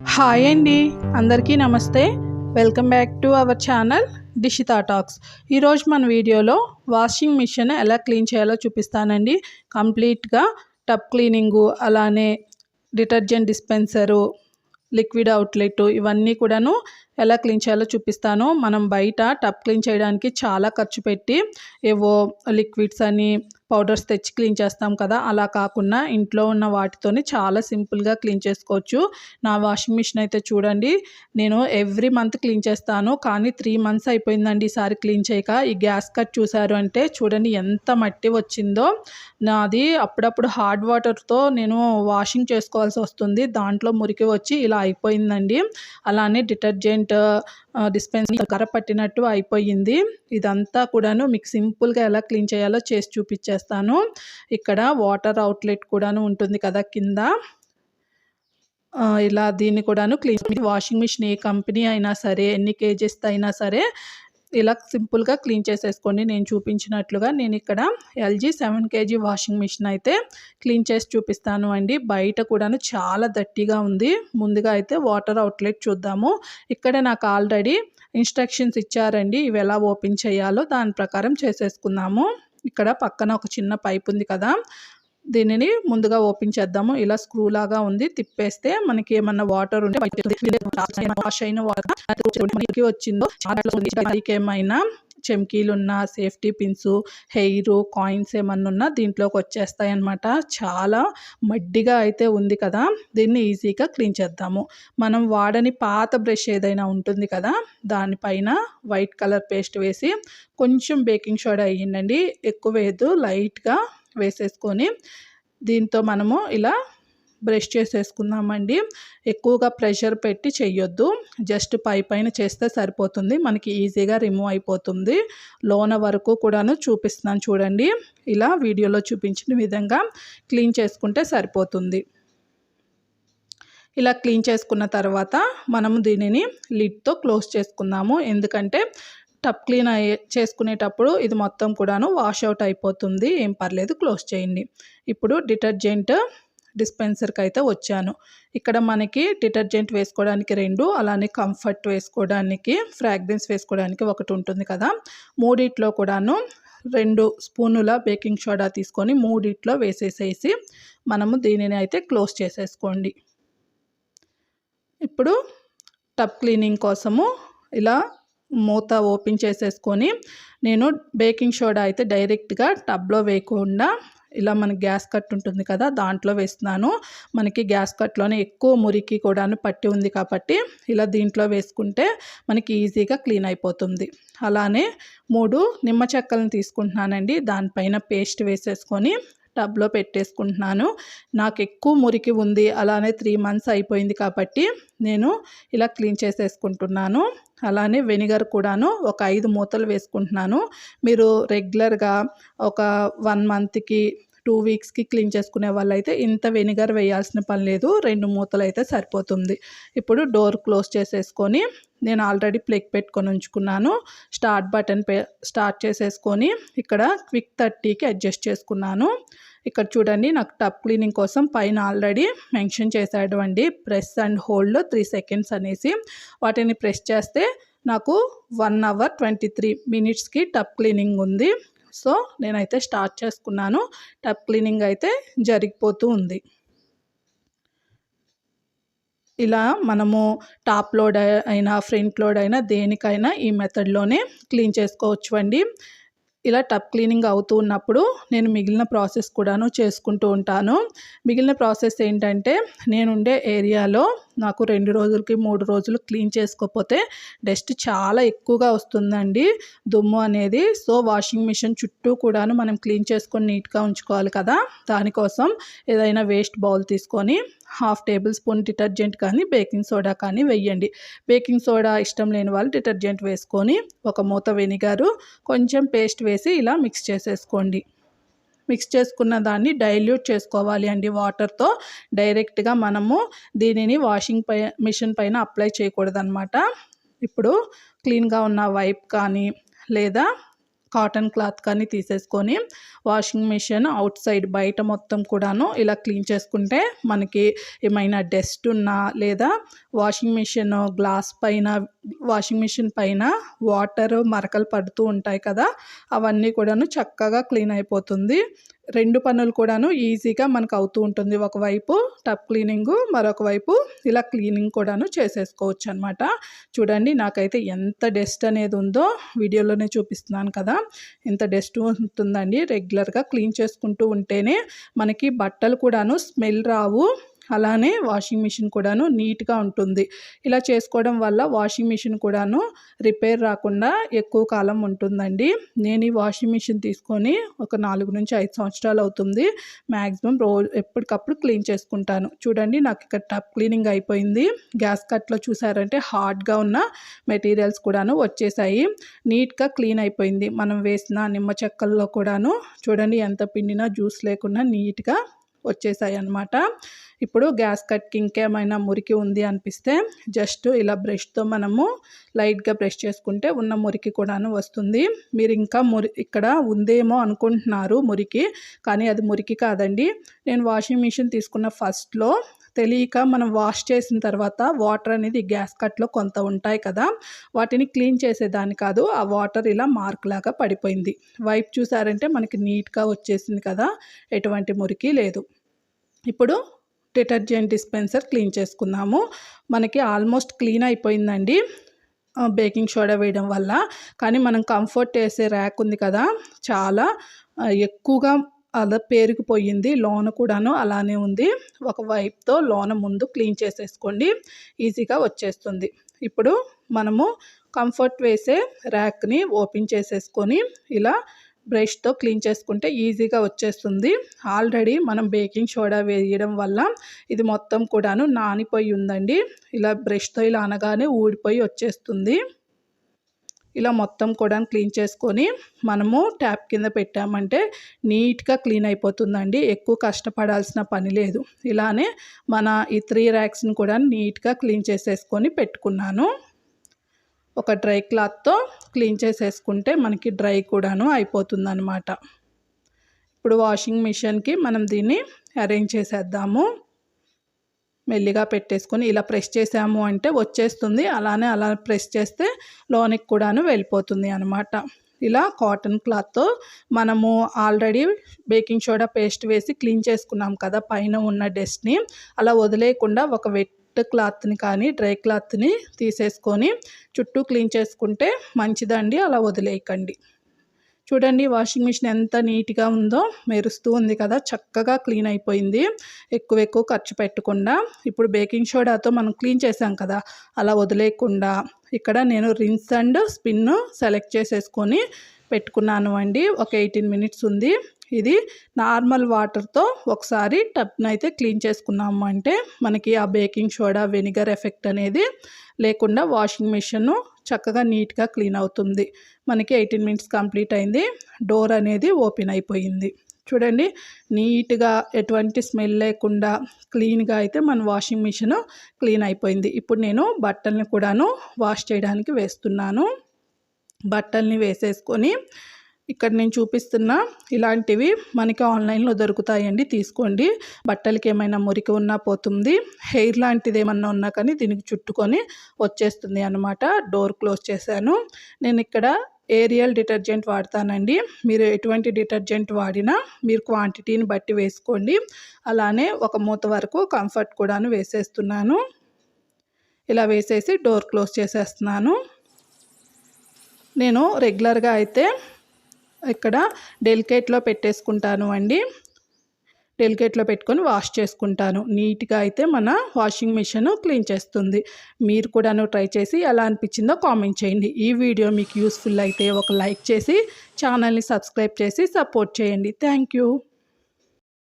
Hi అండి. అందరికీ నమస్తే. Welcome back to our channel Dishita talks. ఈరోజు మన వీడియోలో వాషింగ్ మిషన్ ఎలా క్లీన్ చేయాలో చూపిస్తానండి. కంప్లీట్గా టప్ క్లీనింగు అలానే డిటర్జెంట్ డిస్పెన్సరు లిక్విడ్ అవుట్లెట్ ఇవన్నీ కూడాను ఎలా క్లీన్ చేయాలో చూపిస్తాను. మనం బయట టప్ క్లీన్ చేయడానికి చాలా ఖర్చు పెట్టి ఏవో లిక్విడ్స్ అని పౌడర్స్ తెచ్చి క్లీన్ చేస్తాం కదా అలా కాకుండా ఇంట్లో ఉన్న వాటితోనే చాలా సింపుల్గా క్లీన్ చేసుకోవచ్చు. నా వాషింగ్ మిషన్ అయితే చూడండి నేను ఎవ్రీ మంత్ క్లీన్ చేస్తాను కానీ త్రీ మంత్స్ అయిపోయిందండి ఈసారి క్లీన్ చేయక. ఈ గ్యాస్ కట్ చూసారు అంటే చూడండి ఎంత మట్టి వచ్చిందో. నాది అప్పుడప్పుడు హార్డ్ వాటర్తో నేను వాషింగ్ చేసుకోవాల్సి వస్తుంది దాంట్లో మురికి వచ్చి ఇలా అయిపోయిందండి. అలానే డిటర్జెంట్ డిస్పెన్స్ కర పట్టినట్టు అయిపోయింది. ఇదంతా కూడాను మీకు సింపుల్గా ఎలా క్లీన్ చేయాలో చేసి చూపించారు చేస్తాను. ఇక్కడ వాటర్ అవుట్లెట్ కూడాను ఉంటుంది కదా కింద. ఇలా దీన్ని కూడాను క్లీన్ వాషింగ్ మిషన్ ఏ కంపెనీ అయినా సరే ఎన్ని కేజెస్ అయినా సరే ఇలా సింపుల్గా క్లీన్ చేసేసుకోండి. నేను చూపించినట్లుగా నేను ఇక్కడ LG seven KG washing machine అయితే క్లీన్ చేసి చూపిస్తాను అండి. బయట కూడాను చాలా దట్టిగా ఉంది. ముందుగా అయితే వాటర్ అవుట్లెట్ చూద్దాము. ఇక్కడ నాకు ఆల్రెడీ ఇన్స్ట్రక్షన్స్ ఇచ్చారండి. ఇవి ఎలా ఓపెన్ చేయాలో దాని ప్రకారం చేసేసుకుందాము. ఇక్కడ పక్కన ఒక చిన్న పైప్ ఉంది కదా. దీనిని ముందుగా ఓపెన్ చేద్దాము. ఇలా స్క్రూ లాగా ఉంది. తిప్పేస్తే మనకి ఏమన్నా వాటర్ ఉంటే వాష్ అయిన వాటర్ వచ్చిందో ఏమైనా చెమ్కీలు ఉన్న సేఫ్టీ పిన్స్ హెయిర్ కాయిన్స్ ఏమన్నా ఉన్నా దీంట్లోకి వచ్చేస్తాయి అన్నమాట చాలా మడ్డిగా అయితే ఉంది కదా దీన్ని ఈజీగా క్లీన్ చేద్దాము. మనం వాడని పాత బ్రష్ ఏదైనా ఉంటుంది కదా దానిపైన వైట్ కలర్ పేస్ట్ వేసి కొంచెం బేకింగ్ సోడా వేయండి ఎక్కువ వేయద్దు లైట్గా వేసేసుకొని దీంతో మనము ఇలా బ్రష్ చేసేసుకుందామండి. ఎక్కువగా ప్రెషర్ పెట్టి చెయ్యొద్దు. జస్ట్ పై పైన చేస్తే సరిపోతుంది. మనకి ఈజీగా రిమూవ్ అయిపోతుంది. లోన వరకు కూడాను చూపిస్తున్నాను చూడండి. ఇలా వీడియోలో చూపించిన విధంగా క్లీన్ చేసుకుంటే సరిపోతుంది. ఇలా క్లీన్ చేసుకున్న తర్వాత మనము దీనిని లిడ్తో క్లోజ్ చేసుకుందాము. ఎందుకంటే టప్ క్లీన్ అయ్యే చేసుకునేటప్పుడు ఇది మొత్తం కూడాను వాష్ అవుట్ అయిపోతుంది. ఏం పర్లేదు క్లోజ్ చేయండి. ఇప్పుడు డిటర్జెంట్ డిస్పెన్సర్కి అయితే వచ్చాను. ఇక్కడ మనకి డిటర్జెంట్ వేసుకోవడానికి రెండు అలానే కంఫర్ట్ వేసుకోవడానికి ఫ్రాగ్రెన్స్ వేసుకోవడానికి ఒకటి ఉంటుంది కదా. మూడిట్లో కూడాను రెండు స్పూనుల బేకింగ్ సోడా తీసుకొని మూడిట్లో వేసేసేసి మనము దీనిని అయితే క్లోజ్ చేసేసుకోండి. ఇప్పుడు టబ్ క్లీనింగ్ కోసము ఇలా మూత ఓపెన్ చేసేసుకొని నేను బేకింగ్ సోడా అయితే డైరెక్ట్గా టబ్లో వేయకుండా ఇలా మన గ్యాస్ కట్ ఉంటుంది కదా దాంట్లో వేస్తున్నాను. మనకి గ్యాస్ కట్లోనే ఎక్కువ మురికి కూడాను పట్టి ఉంది కాబట్టి ఇలా దీంట్లో వేసుకుంటే మనకి ఈజీగా క్లీన్ అయిపోతుంది. అలానే మూడు నిమ్మ చెక్కలను తీసుకుంటున్నానండి. దానిపైన పేస్ట్ వేసేసుకొని టబ్లో పెట్టేసుకుంటున్నాను. నాకు ఎక్కువ మురికి ఉంది అలానే త్రీ మంత్స్ అయిపోయింది కాబట్టి నేను ఇలా క్లీన్ చేసేసుకుంటున్నాను. అలానే వెనిగర్ కూడాను ఒక ఐదు మూతలు వేసుకుంటున్నాను. మీరు రెగ్యులర్గా ఒక వన్ మంత్కి టూ వీక్స్కి క్లీన్ చేసుకునే వాళ్ళైతే ఇంత వెనిగర్ వేయాల్సిన పని లేదు. రెండు మూతలు అయితే సరిపోతుంది. ఇప్పుడు డోర్ క్లోజ్ చేసేసుకొని నేను ఆల్రెడీ ప్లగ్ పెట్టుకొని ఉంచుకున్నాను. స్టార్ట్ బటన్ పే స్టార్ట్ చేసేసుకొని ఇక్కడ క్విక్ థర్టీకి అడ్జస్ట్ చేసుకున్నాను. ఇక్కడ చూడండి నాకు టప్ క్లీనింగ్ కోసం పైన ఆల్రెడీ మెన్షన్ చేశాడు అండి. Press and hold three seconds అనేసి. వాటిని ప్రెస్ చేస్తే నాకు వన్ అవర్ ట్వంటీ త్రీ మినిట్స్కి టప్ క్లీనింగ్ ఉంది. సో నేనైతే స్టార్ట్ చేసుకున్నాను. టప్ క్లీనింగ్ అయితే జరిగిపోతూ ఉంది. ఇలా మనము టాప్ లోడ్ అయినా ఫ్రంట్ లోడ్ అయినా దేనికైనా ఈ మెథడ్లోనే క్లీన్ చేసుకోవచ్చు అండి ఇలా టప్ క్లీనింగ్ అవుతూ ఉన్నప్పుడు నేను మిగిలిన ప్రాసెస్ కూడాను చేసుకుంటూ ఉంటాను. మిగిలిన ప్రాసెస్ ఏంటంటే నేనుండే ఏరియాలో నాకు రెండు రోజులకి మూడు రోజులు క్లీన్ చేసుకోకపోతే డస్ట్ చాలా ఎక్కువగా వస్తుందండి. దుమ్ము అనేది. సో వాషింగ్ మిషన్ చుట్టూ కూడాను మనం క్లీన్ చేసుకొని నీట్గా ఉంచుకోవాలి కదా. దానికోసం ఏదైనా వేస్ట్ బౌల్ తీసుకొని హాఫ్ టేబుల్ స్పూన్ డిటర్జెంట్ కానీ బేకింగ్ సోడా కానీ వేయండి. బేకింగ్ సోడా ఇష్టం లేని వాళ్ళు డిటర్జెంట్ వేసుకొని ఒక మూత వెనిగారు. కొంచెం పేస్ట్ వేసి ఇలా మిక్స్ చేసేసుకోండి. మిక్స్ చేసుకున్న దాన్ని డైల్యూట్ చేసుకోవాలి అండి వాటర్తో డైరెక్ట్గా మనము దీనిని వాషింగ్ పై మిషన్ పైన అప్లై చేయకూడదనమాట ఇప్పుడు క్లీన్గా ఉన్న వైప్ కానీ లేదా కాటన్ క్లాత్ కానీ తీసేసుకొని వాషింగ్ మిషన్ అవుట్ సైడ్ బయట మొత్తం కూడాను ఇలా క్లీన్ చేసుకుంటే మనకి ఏమైనా డస్ట్ ఉన్నా లేదా వాషింగ్ మిషన్ గ్లాస్ పైన వాషింగ్ మిషన్ పైన వాటర్ మరకలు పడుతూ ఉంటాయి కదా అవన్నీ కూడాను చక్కగా క్లీన్ అయిపోతుంది. రెండు పనులు కూడాను ఈజీగా మనకు అవుతూ ఉంటుంది. ఒకవైపు టప్ క్లీనింగు మరొక వైపు ఇలా క్లీనింగ్ కూడాను చేసేసుకోవచ్చు అనమాట చూడండి నాకైతే ఎంత డస్ట్ అనేది ఉందో వీడియోలోనే చూపిస్తున్నాను కదా. ఎంత డస్ట్ ఉంటుందండి. రెగ్యులర్గా క్లీన్ చేసుకుంటూ ఉంటేనే మనకి బట్టలు కూడాను స్మెల్ రావు. అలానే వాషింగ్ మిషన్ కూడాను నీట్గా ఉంటుంది. ఇలా చేసుకోవడం వల్ల వాషింగ్ మిషన్ కూడాను రిపేర్ రాకుండా ఎక్కువ కాలం ఉంటుందండి. నేను ఈ వాషింగ్ మిషన్ తీసుకొని ఒక నాలుగు నుంచి ఐదు సంవత్సరాలు అవుతుంది. మ్యాక్సిమం రోజు ఎప్పటికప్పుడు క్లీన్ చేసుకుంటాను. చూడండి నాకు ఇక్కడ టప్ క్లీనింగ్ అయిపోయింది. గ్యాస్ కట్లో చూసారంటే హార్డ్గా ఉన్న మెటీరియల్స్ కూడాను వచ్చేసాయి. నీట్గా క్లీన్ అయిపోయింది. మనం వేసిన నిమ్మ చెక్కల్లో కూడాను చూడండి ఎంత పిండినా జ్యూస్ లేకుండా నీట్గా వచ్చేసాయి అన్నమాట ఇప్పుడు గ్యాస్ కట్కి ఇంకేమైనా మురికి ఉంది అనిపిస్తే జస్ట్ ఇలా బ్రష్తో మనము లైట్గా బ్రష్ చేసుకుంటే ఉన్న మురికి కూడాను వస్తుంది. మీరు ఇంకా మురి ఇక్కడ ఉందేమో అనుకుంటున్నారు మురికి కానీ అది మురికి కాదండి. నేను వాషింగ్ మిషన్ తీసుకున్న ఫస్ట్లో తెలియక మనం వాష్ చేసిన తర్వాత వాటర్ అనేది గ్యాస్ కట్లో కొంత ఉంటాయి కదా వాటిని క్లీన్ చేసేదాన్ని కాదు. ఆ వాటర్ ఇలా మార్క్ లాగా పడిపోయింది. వైప్ చూసారంటే మనకి నీట్గా వచ్చేసింది కదా ఎటువంటి మురికి లేదు. ఇప్పుడు డిటర్జెంట్ డిస్పెన్సర్ క్లీన్ చేసుకున్నాము. మనకి ఆల్మోస్ట్ క్లీన్ అయిపోయిందండి. బేకింగ్ సోడా వేయడం వల్ల. కానీ మనం కంఫర్ట్ వేసే ర్యాక్ ఉంది కదా. చాలా ఎక్కువగా అలా పేరుకుపోయింది. లోన కూడాను అలానే ఉంది. ఒక వైపుతో లోన ముందు క్లీన్ చేసేసుకోండి. ఈజీగా వచ్చేస్తుంది. ఇప్పుడు మనము కంఫర్ట్ వేసే ర్యాక్ని ఓపెన్ చేసేసుకొని ఇలా బ్రష్తో క్లీన్ చేసుకుంటే ఈజీగా వచ్చేస్తుంది. ఆల్రెడీ మనం బేకింగ్ సోడా వేయడం వల్ల ఇది మొత్తం కూడాను నానిపోయి ఉందండి. ఇలా బ్రష్తో ఇలా అనగానే ఊడిపోయి వచ్చేస్తుంది. ఇలా మొత్తం కూడా క్లీన్ చేసుకొని మనము ట్యాప్ కింద పెట్టామంటే నీట్గా క్లీన్ అయిపోతుందండి. ఎక్కువ కష్టపడాల్సిన పని లేదు. ఇలానే మన ఈ త్రీ ర్యాక్స్ని కూడా నీట్గా క్లీన్ చేసేసుకొని పెట్టుకున్నాను. ఒక డ్రై క్లాత్తో క్లీన్ చేసేసుకుంటే మనకి డ్రై కూడాను అయిపోతుందనమాట ఇప్పుడు వాషింగ్ మిషన్కి మనం దీన్ని అరేంజ్ చేసేద్దాము. మెల్లిగా పెట్టేసుకొని ఇలా ప్రెస్ చేసాము అంటే వచ్చేస్తుంది. అలానే అలా ప్రెస్ చేస్తే లోనికి కూడాను వెళ్ళిపోతుంది అనమాట ఇలా కాటన్ క్లాత్తో మనము ఆల్రెడీ బేకింగ్ సోడా పేస్ట్ వేసి క్లీన్ చేసుకున్నాం కదా పైన ఉన్న డస్ట్ని. అలా వదిలేయకుండా ఒక వెట్ క్లాత్ని కానీ డ్రై క్లాత్ని తీసేసుకొని చుట్టూ క్లీన్ చేసుకుంటే మంచిదండి. అలా వదిలేయకండి. చూడండి వాషింగ్ మిషన్ ఎంత నీట్గా ఉందో మెరుస్తూ ఉంది కదా. చక్కగా క్లీన్ అయిపోయింది. ఎక్కువ ఎక్కువ ఖర్చు పెట్టకుండా. ఇప్పుడు బేకింగ్ సోడాతో మనం క్లీన్ చేసాం కదా. అలా వదిలేయకుండా. ఇక్కడ నేను రిన్స్ అండ్ స్పిన్ సెలెక్ట్ చేసేసుకొని పెట్టుకున్నాను అండి. ఒక ఎయిటీన్ మినిట్స్ ఉంది. ఇది నార్మల్ వాటర్తో ఒకసారి టబ్ని అయితే క్లీన్ చేసుకున్నాము అంటే మనకి ఆ బేకింగ్ సోడా వెనిగర్ ఎఫెక్ట్ అనేది లేకుండా వాషింగ్ మిషన్ చక్కగా నీట్గా క్లీన్ అవుతుంది. మనకి ఎయిటీన్ మినిట్స్ కంప్లీట్ అయింది. డోర్ అనేది ఓపెన్ అయిపోయింది. చూడండి నీట్గా ఎటువంటి స్మెల్ లేకుండా క్లీన్గా అయితే మన వాషింగ్ మిషన్ క్లీన్ అయిపోయింది. ఇప్పుడు నేను బట్టల్ని కూడాను వాష్ చేయడానికి వేస్తున్నాను. బట్టల్ని వేసేసుకొని ఇక్కడ నేను చూపిస్తున్న ఇలాంటివి మనకి ఆన్లైన్లో దొరుకుతాయండి. తీసుకోండి. బట్టలకి ఏమైనా మురికి ఉన్నా పోతుంది. హెయిర్ లాంటిది ఏమన్నా ఉన్నా కానీ దీనికి చుట్టుకొని వచ్చేస్తుంది అనమాట డోర్ క్లోజ్ చేశాను. నేను ఇక్కడ ఏరియల్ డిటర్జెంట్ వాడతానండి. మీరు ఎటువంటి డిటర్జెంట్ వాడినా మీరు క్వాంటిటీని బట్టి వేసుకోండి. అలానే ఒక మూత వరకు కంఫర్ట్ కూడాను వేసేస్తున్నాను. ఇలా వేసేసి డోర్ క్లోజ్ చేసేస్తున్నాను. నేను రెగ్యులర్గా అయితే ఇక్కడ డెలికేట్లో పెట్టేసుకుంటాను అండి. డెలికేట్లో పెట్టుకొని వాష్ చేసుకుంటాను. నీట్గా అయితే మన వాషింగ్ మిషన్ క్లీన్ చేస్తుంది. మీరు కూడాను ట్రై చేసి ఎలా అనిపించిందో కామెంట్ చేయండి. ఈ వీడియో మీకు యూస్ఫుల్ అయితే ఒక లైక్ చేసి ఛానల్ని సబ్స్క్రైబ్ చేసి సపోర్ట్ చేయండి. థ్యాంక్